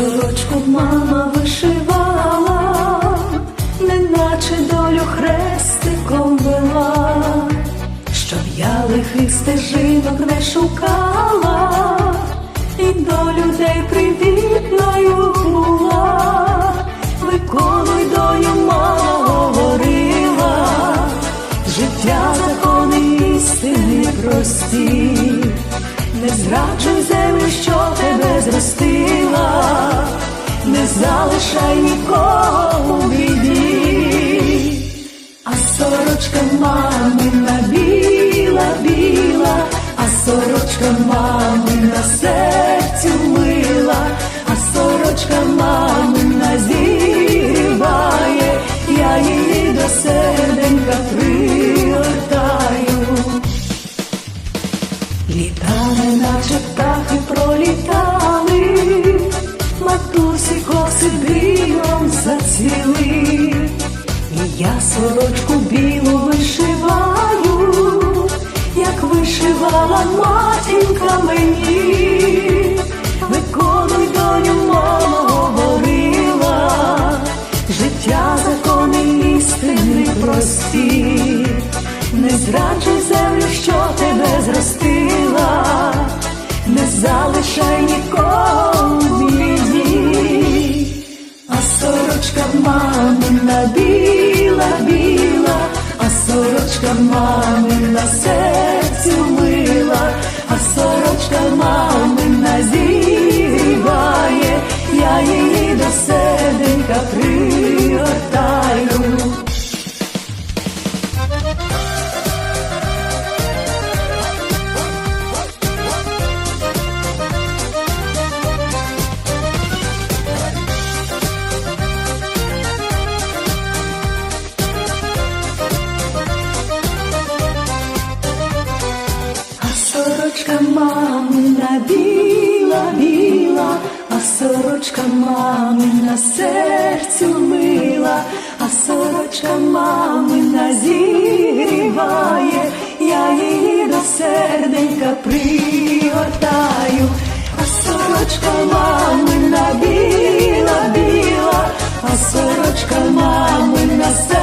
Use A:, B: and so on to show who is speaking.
A: сорочку мама вишивала, неначе долю хрестиком вела, щоб я лихих стежинок не шукала, і до людей привітною була, виконуй долю мама говорила, життя закони істини прості. Не зраджуй землю, що тебе залишай нікого у біді, а сорочка мамина біла, біла, а сорочка мамина серцю сорочку білу вишиваю, як вишивала матінка мені, виконуй доню, мама говорила, життя закони істини прості. Не зраджуй землю, що тебе зростила, не залишай нікого в а сорочка мамина біла, сорочка мамина біла, біла, а сорочка мамина серцю мила, а сорочка мамина зігріває, я її до серденька пригортаю, а сорочка мамина біла, біла, а сорочка мамина серцю.